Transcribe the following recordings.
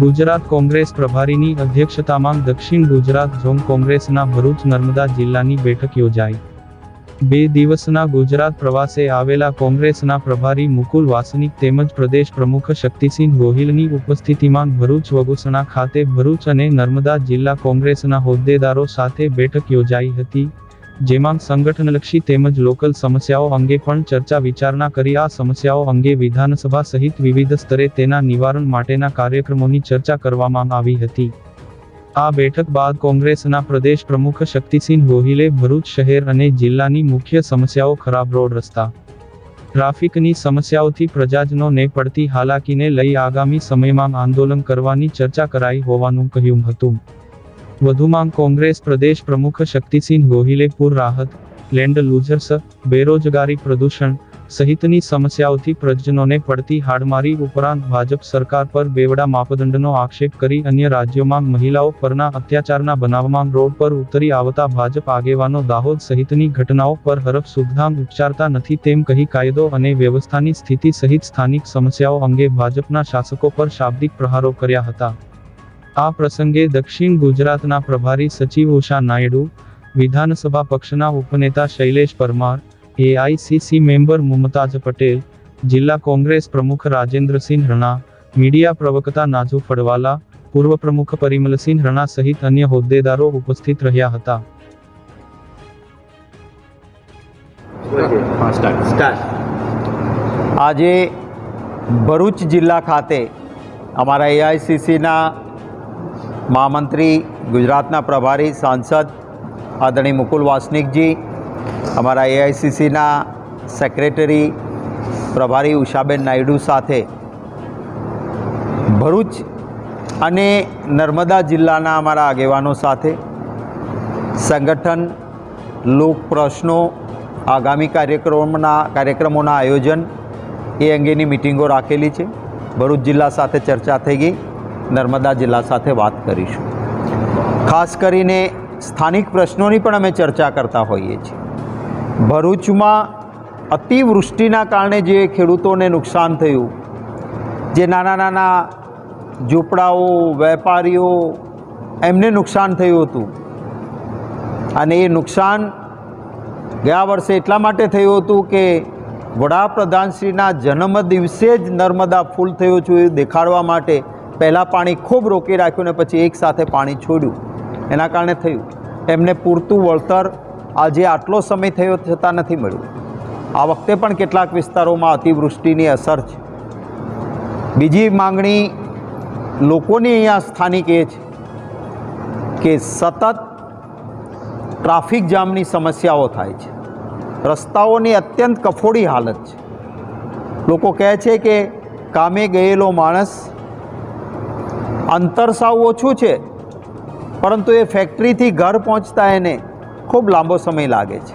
ગુજરાત કોંગ્રેસ પ્રભારીની અધ્યક્ષતામાં દક્ષિણ ગુજરાત ઝોન કોંગ્રેસના ભરૂચ નર્મદા જિલ્લાની બેઠક યોજાઈ. બે દિવસના ગુજરાત પ્રવાસે આવેલા કોંગ્રેસના પ્રભારી મુકુલ વાસનિક તેમજ પ્રદેશ પ્રમુખ શક્તિસિંહ ગોહિલની ઉપસ્થિતિમાં ભરૂચ વગુસણા ખાતે ભરૂચ અને નર્મદા જિલ્લા કોંગ્રેસના હોદ્દેદારો સાથે બેઠક યોજાઈ હતી. જેમાં સંગઠનલક્ષી તેમજ લોકલ સમસ્યાઓ અંગે પણ ચર્ચા વિચારણા કરી. આ સમસ્યાઓ અંગે વિધાનસભા સહિત વિવિધ સ્તરે તેના નિવારણ માટેના કાર્યક્રમોની ચર્ચા કરવામાં આવી હતી. આ બેઠક બાદ કોંગ્રેસના પ્રદેશ પ્રમુખ શક્તિસિંહ ગોહિલે ભરૂચ શહેર અને જિલ્લાની મુખ્ય સમસ્યાઓ ખરાબ રોડ રસ્તા, ટ્રાફિકની સમસ્યાઓથી પ્રજાજનોને પડતી હાલાકીને લઈ આગામી સમયમાં આંદોલન કરવાની ચર્ચા કરાઈ હોવાનું કહ્યું હતું. વધુમાં કોંગ્રેસ પ્રદેશ પ્રમુખ શક્તિસિંહ ગોહિલે પૂર રાહત લેન્ડ લૂઝર્સ બેરોજગારી પ્રદૂષણ સહિતની સમસ્યાઓથી પ્રજનોને પડતી હાડમારી ઉપરાંત ભાજપ સરકાર પર બેવડા માપદંડનો આક્ષેપ કરી અન્ય રાજ્યોમાં મહિલાઓ પરના અત્યાચારના બનાવમાં રોડ પર ઉતરી આવતા ભાજપ આગેવાનો દાહોદ સહિતની ઘટનાઓ પર હરફ સુધામ ઉચ્ચારતા નથી તેમ કહી કાયદો અને વ્યવસ્થાની સ્થિતિ સહિત સ્થાનિક સમસ્યાઓ અંગે ભાજપના શાસકો પર શાબ્દિક પ્રહારો કર્યા હતા. આ પ્રસંગે દક્ષિણ ગુજરાતના પ્રભારી સચિવ ઉષા નાયડુ વિધાનસભા પક્ષના ઉપનેતા શૈલેષ પરમાર એઆઈસીસી મેમ્બર મુમતાજ પટેલ જિલ્લા કોંગ્રેસ પ્રમુખ રાજેન્દ્રસિંહ રણા મીડિયા પ્રવક્તા નાજુ ફડવાલા પૂર્વ પ્રમુખ પરિમલસિંહ રણા સહિત અન્ય હોદ્દેદારો ઉપસ્થિત રહ્યા હતા. આજે ભરૂચ જિલ્લા ખાતે અમારા એઆઈસીસીના મહામંત્રી, ગુજરાતના પ્રભારી, સાંસદ, આદરણીય મુકુલ વાસનિકજી, અમારા એઆઈસીસીના સેક્રેટરી, પ્રભારી ઉષાબેન નાયડુ સાથે ભરૂચ અને નર્મદા જિલ્લાના અમારા આગેવાનો સાથે સંગઠન લોક પ્રશ્નો આગામી કાર્યક્રમોના કાર્યક્રમોના આયોજન એ અંગેની મિટિંગો રાખેલી છે. ભરૂચ જિલ્લા સાથે ચર્ચા થઈ ગઈ. નર્મદા જિલ્લા સાથે વાત કરીશું. ખાસ કરીને સ્થાનિક પ્રશ્નોની પણ અમે ચર્ચા કરતા હોઈએ છીએ. ભરૂચમાં અતિવૃષ્ટિના કારણે જે ખેડૂતોને નુકસાન થયું, જે નાના નાના ઝૂંપડાઓ, વેપારીઓ એમને નુકસાન થયું હતું. અને એ નુકસાન ગયા વર્ષે એટલા માટે થયું હતું કે વડાપ્રધાનશ્રીના જન્મ દિવસે જ નર્મદા ફૂલ થયું છે એ દેખાડવા માટે પહેલાં પાણી ખૂબ રોકી રાખ્યું ને પછી એકસાથે પાણી છોડ્યું. એના કારણે થયું. એમને પૂરતું વળતર આજે આટલો સમય થયો છતાં નથી મળ્યું. આ વખતે પણ કેટલાક વિસ્તારોમાં અતિવૃષ્ટિની અસર છે. બીજી માંગણી લોકોની અહીંયા સ્થાનિક એ છે કે સતત ટ્રાફિક જામની સમસ્યાઓ થાય છે. રસ્તાઓની અત્યંત કફોડી હાલત છે. લોકો કહે છે કે કામે ગયેલો માણસ અંતર સાવ ઓછું છે, પરંતુ એ ફેક્ટરીથી ઘર પહોંચતા એને ખૂબ લાંબો સમય લાગે છે,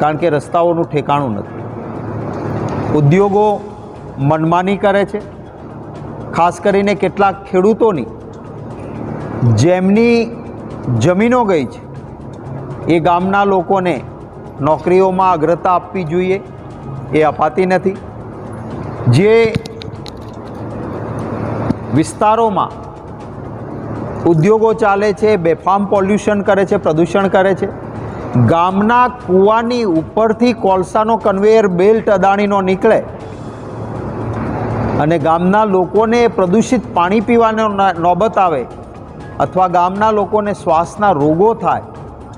કારણ કે રસ્તાઓનું ઠેકાણું નથી. ઉદ્યોગો મનમાની કરે છે, ખાસ કરીને કેટલાક ખેડૂતોની. જેમની જમીનો ગઈ છે, એ ગામના લોકોને નોકરીઓમાં અગ્રતા આપવી જોઈએ, એ અપાતી નથી. જે વિસ્તારોમાં ઉદ્યોગો ચાલે છે, બેફામ પોલ્યુશન કરે છે, પ્રદૂષણ કરે છે. ગામના કૂવાની ઉપરથી કોલસાનો કન્વેયર બેલ્ટ અદાણીનો નીકળે અને ગામના લોકોને પ્રદૂષિત પાણી પીવાનો નોબત આવે અથવા ગામના લોકોને શ્વાસના રોગો થાય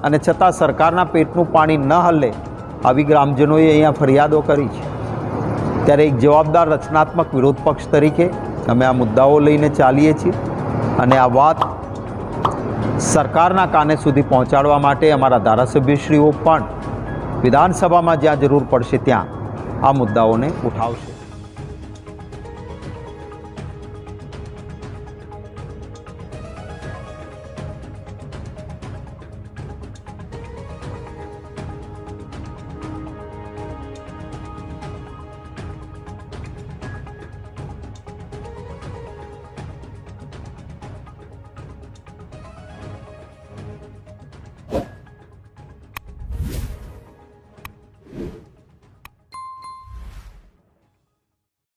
અને છતાં સરકારના પેટનું પાણી ન હલે, આવી ગ્રામજનોએ અહીંયા ફરિયાદો કરી છે. ત્યારે એક જવાબદાર રચનાત્મક વિરોધ પક્ષ તરીકે અમે આ મુદ્દાઓ લઈને ચાલીએ છીએ અને આ વાત સરકારના કાને સુધી પહોંચાડવા માટે અમારા ધારાસભ્યશ્રીઓ પણ વિધાનસભામાં જ્યાં જરૂર પડશે ત્યાં આ મુદ્દાઓને ઉઠાવશે.